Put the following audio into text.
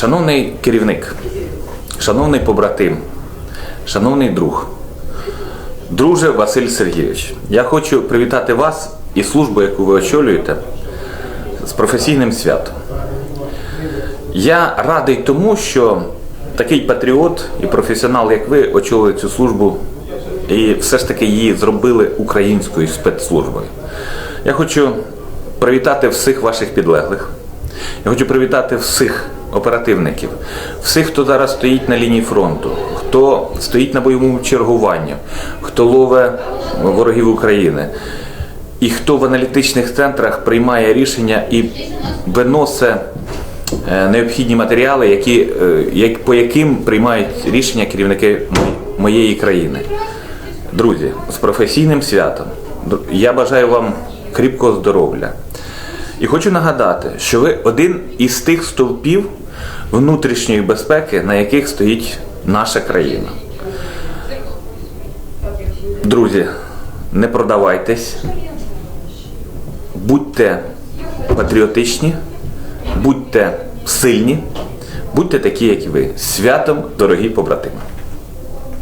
Шановний керівник, шановний побратим, шановний друг, друже Василь Сергійович, я хочу привітати вас і службу, яку ви очолюєте, з професійним святом. Я радий тому, що такий патріот і професіонал, як ви, очолили цю службу і все ж таки її зробили українською спецслужбою. Я хочу привітати всіх ваших підлеглих. Я хочу привітати всіх оперативників, всіх, хто зараз стоїть на лінії фронту, хто стоїть на бойовому чергуванні, хто лове ворогів України, і хто в аналітичних центрах приймає рішення і виносить е, необхідні матеріали, які, е, по яким приймають рішення керівники моєї країни. Друзі, з професійним святом. Я бажаю вам кріпкого здоров'я. І хочу нагадати, що ви один із тих стовпів внутрішньої безпеки, на яких стоїть наша країна. Друзі, не продавайтесь, будьте патріотичні, будьте сильні, будьте такі, як і ви. Святом, дорогі побратими!